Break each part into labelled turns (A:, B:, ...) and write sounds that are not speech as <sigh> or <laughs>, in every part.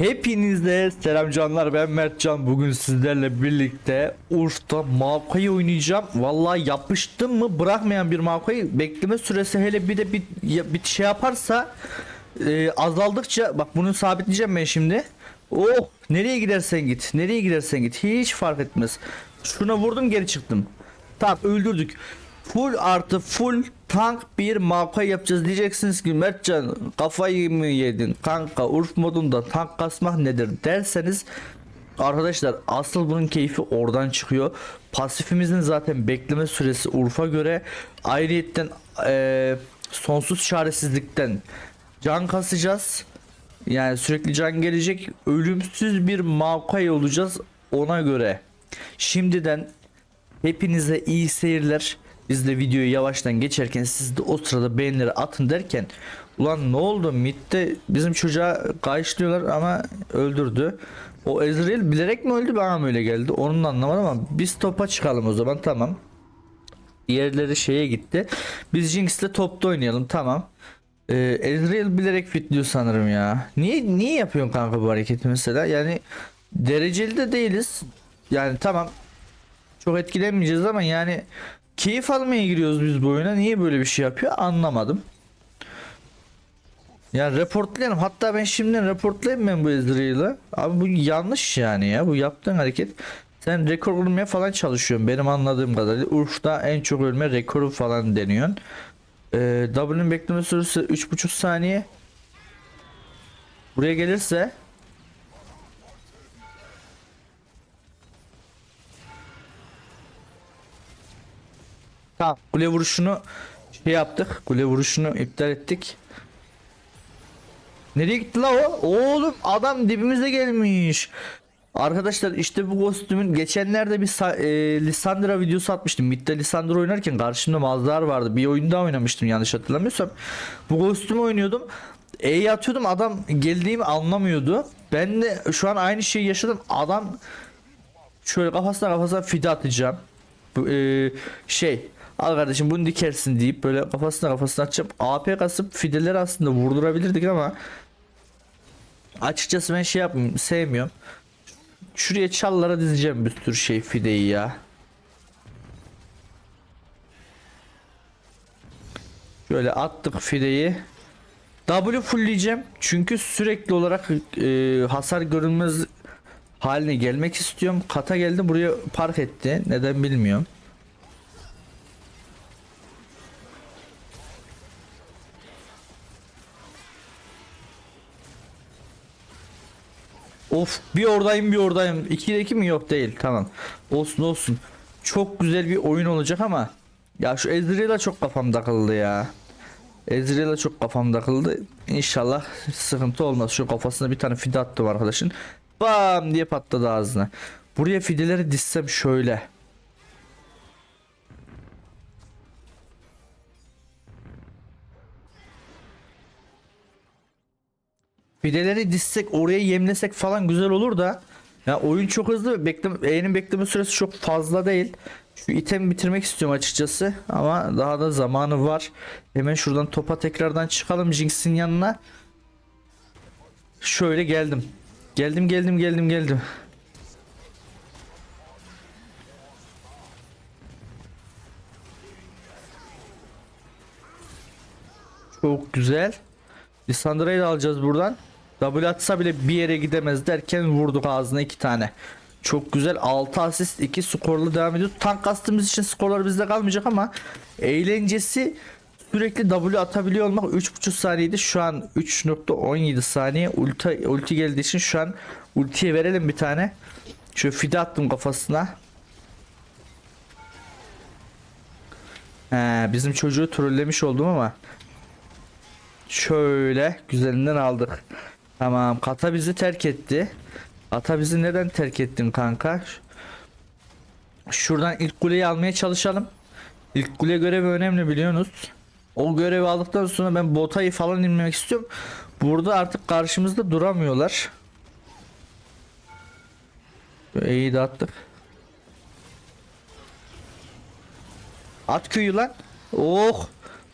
A: Hepinize selam canlar ben Mertcan. Bugün sizlerle birlikte Urf'ta Mavka'yı oynayacağım. Vallahi yapıştım mı bırakmayan bir Mavka'yı bekleme süresi hele bir de bir, bir şey yaparsa e, azaldıkça bak bunu sabitleyeceğim ben şimdi. Oh nereye gidersen git nereye gidersen git. Hiç fark etmez. Şuna vurdum geri çıktım. Tamam öldürdük. Full artı full tank bir mavka yapacağız diyeceksiniz ki Mertcan kafayı mı yedin kanka Urf modunda tank kasmak nedir derseniz Arkadaşlar asıl bunun keyfi oradan çıkıyor. Pasifimizin zaten bekleme süresi Urf'a göre ayrıyetten eee, sonsuz çaresizlikten can kasacağız. Yani sürekli can gelecek. Ölümsüz bir mavkay olacağız ona göre. Şimdiden Hepinize iyi seyirler. Biz de videoyu yavaştan geçerken siz de o sırada beğenileri atın derken ulan ne oldu Mid'de bizim çocuğa kayışlıyorlar ama öldürdü. O Ezreal bilerek mi öldü bana mı öyle geldi onu da anlamadım ama biz topa çıkalım o zaman tamam. Diğerleri şeye gitti. Biz Jinx'le topta oynayalım tamam. Ee, Ezreal bilerek fitliyor sanırım ya. Niye niye yapıyorsun kanka bu hareketi mesela? Yani dereceli de değiliz. Yani tamam çok etkilenmeyeceğiz ama yani keyif almaya giriyoruz biz bu oyuna. Niye böyle bir şey yapıyor anlamadım. Ya reportlayalım. Hatta ben şimdiden reportlayayım ben bu Ezreal'ı. Abi bu yanlış yani ya. Bu yaptığın hareket. Sen rekor olmaya falan çalışıyorsun. Benim anladığım kadarıyla. Urf'ta en çok ölme rekoru falan deniyorsun. Ee, W'nin bekleme süresi 3.5 saniye. Buraya gelirse Tamam. Kule vuruşunu şey yaptık. Kule vuruşunu iptal ettik. Nereye gitti la o? Oğlum adam dibimize gelmiş. Arkadaşlar işte bu kostümün geçenlerde bir e, Lissandra videosu atmıştım. Mid'de Lissandra oynarken karşımda Mazhar vardı. Bir oyunda oynamıştım yanlış hatırlamıyorsam. Bu kostümü oynuyordum. E'yi atıyordum adam geldiğimi anlamıyordu. Ben de şu an aynı şeyi yaşadım. Adam şöyle kafasına kafasına fide atacağım. Bu e, şey al kardeşim bunu dikersin deyip böyle kafasına kafasına atacağım. AP kasıp fideleri aslında vurdurabilirdik ama açıkçası ben şey yapmıyorum sevmiyorum. Şuraya çallara dizeceğim bir sürü şey fideyi ya. Şöyle attık fideyi. W fullleyeceğim. Çünkü sürekli olarak e, hasar görünmez haline gelmek istiyorum. Kata geldi buraya park etti. Neden bilmiyorum. Of bir oradayım bir oradayım. 2'de 2 mi yok değil tamam. Olsun olsun. Çok güzel bir oyun olacak ama ya şu Ezreal'a çok kafam takıldı ya. Ezreal'a çok kafam takıldı. İnşallah sıkıntı olmaz. Şu kafasına bir tane fide attım arkadaşın. Bam diye patladı ağzına. Buraya fideleri dizsem şöyle. Fideleri dizsek oraya yemlesek falan güzel olur da. Ya oyun çok hızlı. Bekleme, E'nin bekleme süresi çok fazla değil. Şu itemi bitirmek istiyorum açıkçası. Ama daha da zamanı var. Hemen şuradan topa tekrardan çıkalım Jinx'in yanına. Şöyle geldim. Geldim geldim geldim geldim. Çok güzel. Lissandra'yı da alacağız buradan. W atsa bile bir yere gidemez derken vurduk ağzına iki tane. Çok güzel 6 asist 2 skorla devam ediyor. Tank kastığımız için skorlar bizde kalmayacak ama eğlencesi sürekli W atabiliyor olmak 3.5 saniyede şu an 3.17 saniye ulti, ulti geldiği için şu an ultiye verelim bir tane. Şöyle fide attım kafasına. He, bizim çocuğu trollemiş oldum ama Şöyle güzelinden aldık. Tamam kata bizi terk etti. Ata bizi neden terk ettin kanka? Şuradan ilk kuleyi almaya çalışalım. İlk kule görevi önemli biliyorsunuz. O görevi aldıktan sonra ben botayı falan inmek istiyorum. Burada artık karşımızda duramıyorlar. İyi de attık. At köyü lan. Oh.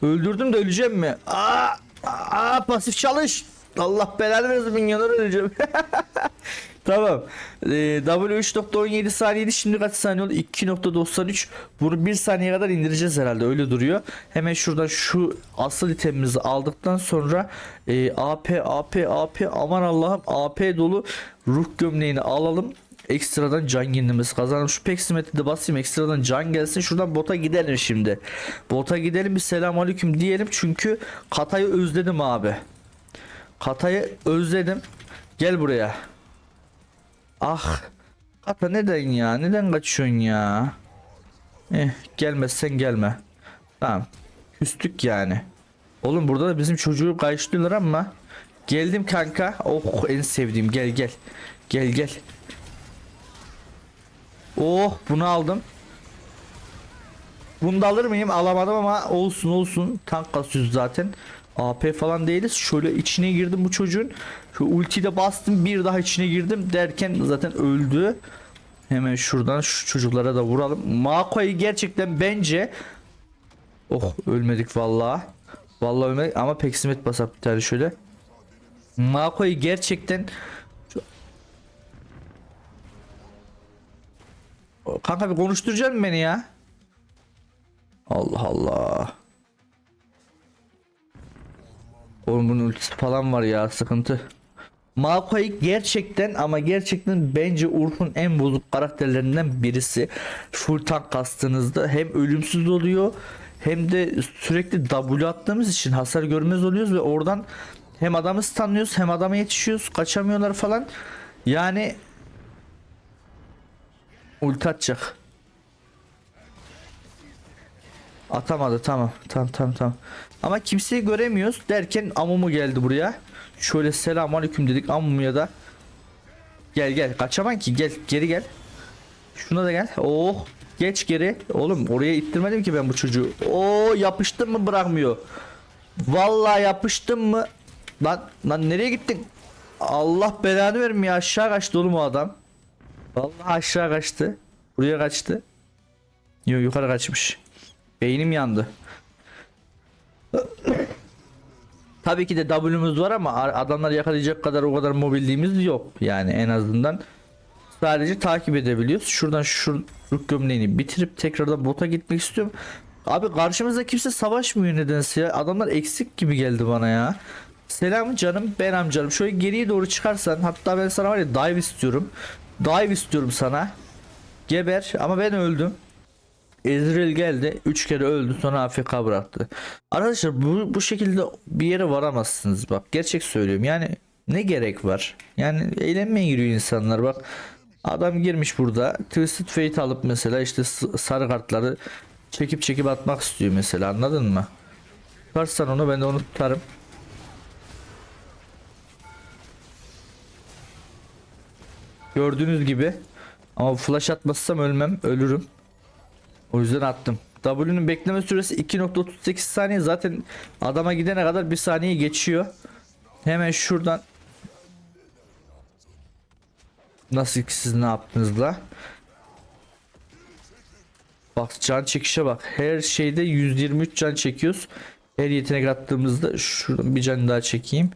A: Öldürdüm de öleceğim mi? Aa, aa pasif çalış. Allah belanı versin milyonlar öleceğim. <laughs> tamam. Ee, W3.17 saniyeydi. Şimdi kaç saniye oldu? 2.93. Bunu 1 saniye kadar indireceğiz herhalde. Öyle duruyor. Hemen şuradan şu asıl itemimizi aldıktan sonra e, AP AP AP aman Allah'ım AP dolu ruh gömleğini alalım. Ekstradan can yenilmesi kazanalım. Şu peksimetri de basayım ekstradan can gelsin. Şuradan bota gidelim şimdi. Bota gidelim bir selam aleyküm diyelim. Çünkü Katay'ı özledim abi. Katay'ı özledim. Gel buraya. Ah. Kata neden ya? Neden kaçıyorsun ya? Eh gelmezsen gelme. Tamam. Küstük yani. Oğlum burada da bizim çocuğu kaçtırdılar ama. Geldim kanka. Oh en sevdiğim gel gel. Gel gel. Oh bunu aldım. Bunu da alır mıyım? Alamadım ama olsun olsun. Tank kasıyoruz zaten. AP falan değiliz. Şöyle içine girdim bu çocuğun. Şu ultiyi de bastım. Bir daha içine girdim derken zaten öldü. Hemen şuradan şu çocuklara da vuralım. Mako'yu gerçekten bence Oh ölmedik vallahi. Vallahi ölmedik ama peksimet basap bir tane şöyle. Mako'yu gerçekten Kanka bir konuşturacak mısın beni ya? Allah Allah. Oğlum bunun ultisi falan var ya sıkıntı. Maokai gerçekten ama gerçekten bence Urf'un en bozuk karakterlerinden birisi. Full tank kastığınızda hem ölümsüz oluyor hem de sürekli W attığımız için hasar görmez oluyoruz ve oradan hem adamı stunlıyoruz hem adama yetişiyoruz kaçamıyorlar falan. Yani ulti atacak. Atamadı tamam. Tamam tamam tamam. Ama kimseyi göremiyoruz derken Amumu geldi buraya. Şöyle selamünaleyküm dedik Amumu'ya da. Gel gel kaçaman ki gel geri gel. Şuna da gel. Oh geç geri. Oğlum oraya ittirmedim ki ben bu çocuğu. Oo yapıştım mı bırakmıyor. Vallahi yapıştım mı? Lan lan nereye gittin? Allah belanı vermiyor aşağı kaçtı oğlum o adam. Vallahi aşağı kaçtı. Buraya kaçtı. Yok yukarı kaçmış. Beynim yandı. Tabii ki de W'muz var ama a- adamları yakalayacak kadar o kadar mobilliğimiz yok. Yani en azından sadece takip edebiliyoruz. Şuradan şu gömleğini bitirip tekrardan bota gitmek istiyorum. Abi karşımızda kimse savaşmıyor nedense ya. Adamlar eksik gibi geldi bana ya. Selam canım ben amcanım. Şöyle geriye doğru çıkarsan hatta ben sana var ya dive istiyorum. Dive istiyorum sana. Geber ama ben öldüm. Ezreal geldi 3 kere öldü sonra AFK bıraktı. Arkadaşlar bu, bu şekilde bir yere varamazsınız bak gerçek söylüyorum yani ne gerek var yani eğlenmeye giriyor insanlar bak adam girmiş burada Twisted Fate alıp mesela işte sarı kartları çekip çekip atmak istiyor mesela anladın mı? Tutarsan onu ben de onu tutarım. Gördüğünüz gibi ama flash atmazsam ölmem ölürüm. O yüzden attım. W'nun bekleme süresi 2.38 saniye zaten adama gidene kadar bir saniye geçiyor. Hemen şuradan Nasıl ki siz ne yaptınız la? Bak can çekişe bak. Her şeyde 123 can çekiyoruz. Her yetenek attığımızda şuradan bir can daha çekeyim.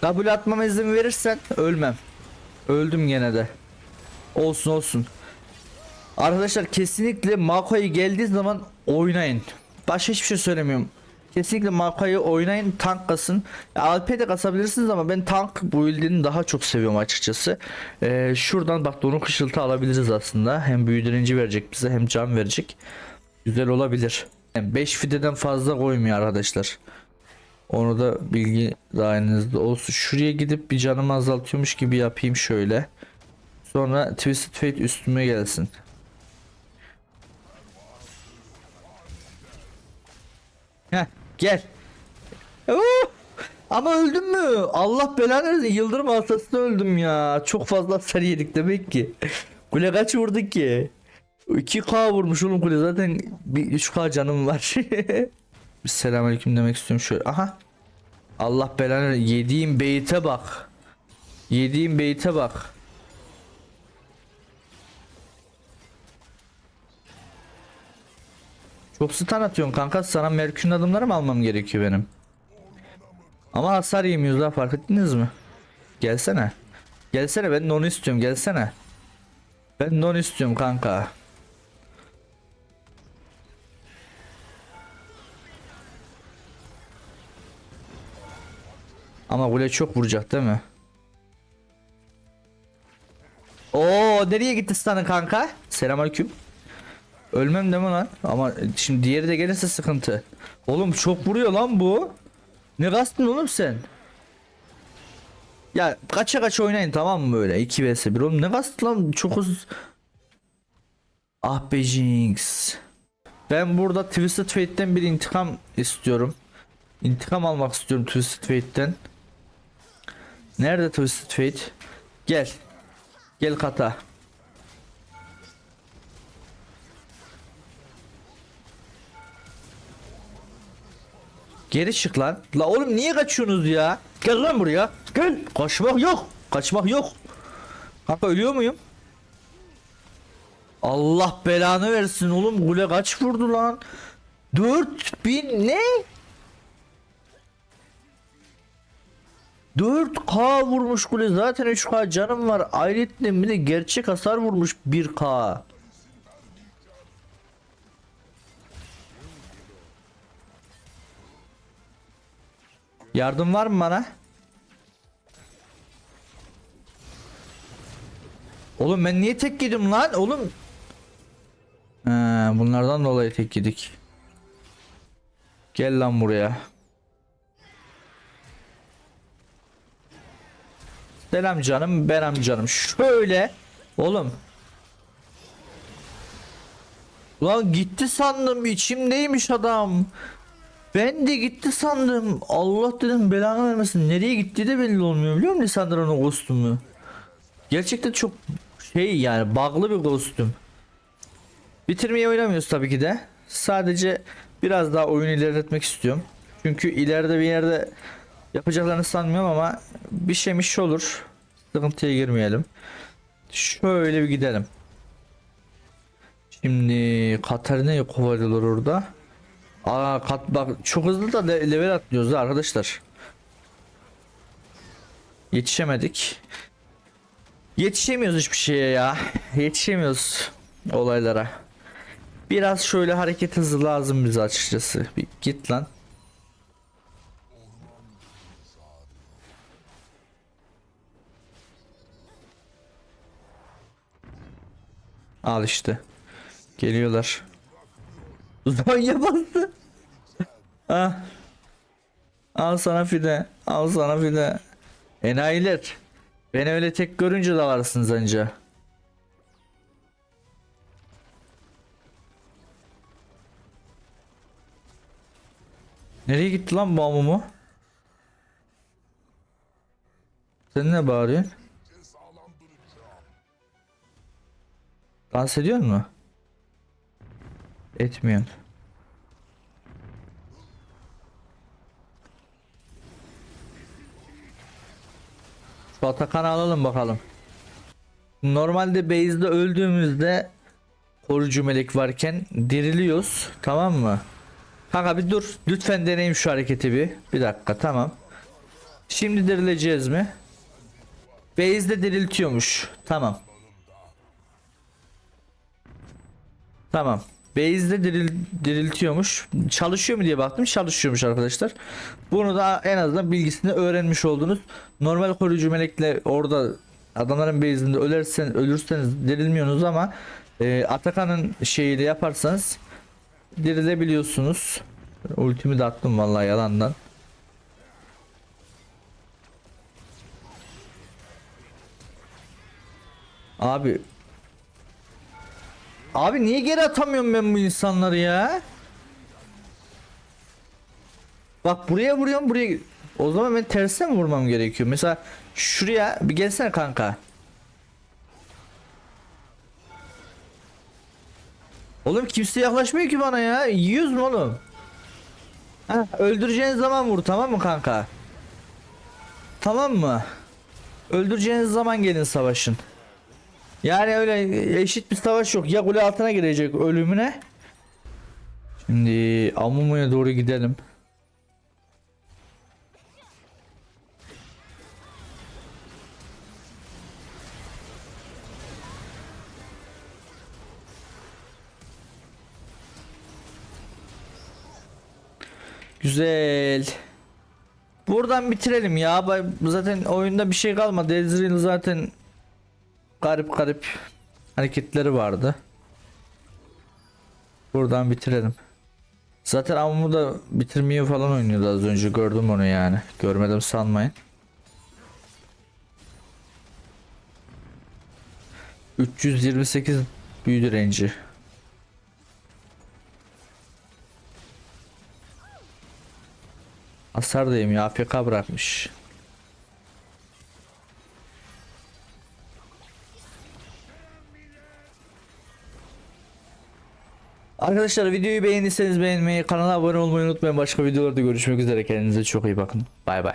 A: W atmama izin verirsen ölmem. Öldüm gene de. Olsun olsun. Arkadaşlar kesinlikle Mako'yu geldiği zaman oynayın. Başka hiçbir şey söylemiyorum. Kesinlikle Mako'yu oynayın tank kasın. ALP de kasabilirsiniz ama ben tank build'ini daha çok seviyorum açıkçası. Ee, şuradan bak donuk ışıltı alabiliriz aslında. Hem büyüdürücü verecek bize hem can verecek. Güzel olabilir. 5 fideden fazla koymuyor arkadaşlar. Onu da bilgi dahilinizde olsun. Şuraya gidip bir canımı azaltıyormuş gibi yapayım şöyle. Sonra Twisted Fate üstüme gelsin. Heh, gel. Oo! Ama öldüm mü? Allah belanı. Yıldırım hastasında öldüm ya. Çok fazla hasar yedik demek ki. <laughs> Kule kaç vurdu ki? 2K vurmuş oğlum kule zaten bir 3K canım var. <laughs> Bir selamünaleyküm demek istiyorum şöyle. Aha. Allah belanı yediğim beyte bak. Yediğim beyte bak. Çok stun atıyorsun kanka. Sana Merkür'ün adımları mı almam gerekiyor benim? Ama hasar yemiyoruz daha fark ettiniz mi? Gelsene. Gelsene ben de onu istiyorum gelsene. Ben de onu istiyorum kanka. Ama kule çok vuracak değil mi? Oo nereye gitti stun'ın kanka? Selamünaleyküm. Ölmem mi lan? Ama şimdi diğeri de gelirse sıkıntı. Oğlum çok vuruyor lan bu. Ne kastın oğlum sen? Ya kaça kaça oynayın tamam mı böyle 2 vs 1 oğlum ne kastın lan çok uz Ah be Jinx Ben burada Twisted Fate'den bir intikam istiyorum İntikam almak istiyorum Twisted Fate'den Nerede Twisted Fate? Gel Gel kata Geri çık lan. La oğlum niye kaçıyorsunuz ya? Gel lan buraya. Gel. Kaçmak yok. Kaçmak yok. Kanka ölüyor muyum? Allah belanı versin oğlum. Gule kaç vurdu lan? 4000 ne? 4K vurmuş Gule zaten 3K canım var. Ayrıca bir de gerçek hasar vurmuş 1K. Yardım var mı bana? Oğlum ben niye tek yedim lan? Oğlum. He, bunlardan dolayı tek yedik. Gel lan buraya. Selam canım, benim canım. Şöyle. Oğlum. Ulan gitti sandım içimdeymiş adam. Ben de gitti sandım. Allah dedim belanı vermesin. Nereye gitti de belli olmuyor biliyor musun Lissandra'nın kostümü? Gerçekten çok şey yani bug'lı bir kostüm. Bitirmeyi oynamıyoruz tabii ki de. Sadece biraz daha oyunu ilerletmek istiyorum. Çünkü ileride bir yerde yapacaklarını sanmıyorum ama bir şeymiş olur. Sıkıntıya girmeyelim. Şöyle bir gidelim. Şimdi Katarina'yı kovalıyorlar orada. Aa kat bak çok hızlı da le- level atlıyoruz da arkadaşlar. Yetişemedik. Yetişemiyoruz hiçbir şeye ya. Yetişemiyoruz olaylara. Biraz şöyle hareket hızı lazım bize açıkçası. Bir git lan. Al işte. Geliyorlar. Zonya bastı. <laughs> Ah. Al sana fide. Al sana fide. Enayiler. Beni öyle tek görünce dalarsınız anca. Nereye gitti lan bu amumu? Sen ne bağırıyorsun? Dans ediyor mu? Etmiyorsun. Şu Atakan'ı alalım bakalım. Normalde base'de öldüğümüzde korucu melek varken diriliyoruz. Tamam mı? Kanka bir dur. Lütfen deneyim şu hareketi bir. Bir dakika tamam. Şimdi dirileceğiz mi? Base'de diriltiyormuş. Tamam. Tamam. Base'de diril, diriltiyormuş. Çalışıyor mu diye baktım. Çalışıyormuş arkadaşlar. Bunu da en azından bilgisini öğrenmiş oldunuz. Normal koruyucu melekle orada adamların base'inde ölürsen ölürseniz dirilmiyorsunuz ama e, Atakan'ın şeyiyle yaparsanız dirilebiliyorsunuz. Ultimi de attım vallahi yalandan. Abi Abi niye geri atamıyorum ben bu insanları ya? Bak buraya vuruyorum buraya. O zaman ben terse mi vurmam gerekiyor? Mesela şuraya bir gelsene kanka. Oğlum kimse yaklaşmıyor ki bana ya. Yiyoruz mu oğlum? Ha, öldüreceğiniz zaman vur tamam mı kanka? Tamam mı? Öldüreceğiniz zaman gelin savaşın. Yani öyle eşit bir savaş yok. Ya kule altına girecek ölümüne. Şimdi Amumu'ya doğru gidelim. Güzel. Buradan bitirelim ya. Zaten oyunda bir şey kalmadı. Ezreal zaten garip garip hareketleri vardı. Buradan bitirelim. Zaten Amumu da bitirmeyi falan oynuyordu az önce gördüm onu yani. Görmedim sanmayın. 328 büyü direnci. Hasar diyeyim ya AFK bırakmış. Arkadaşlar videoyu beğendiyseniz beğenmeyi, kanala abone olmayı unutmayın. Başka videolarda görüşmek üzere. Kendinize çok iyi bakın. Bay bay.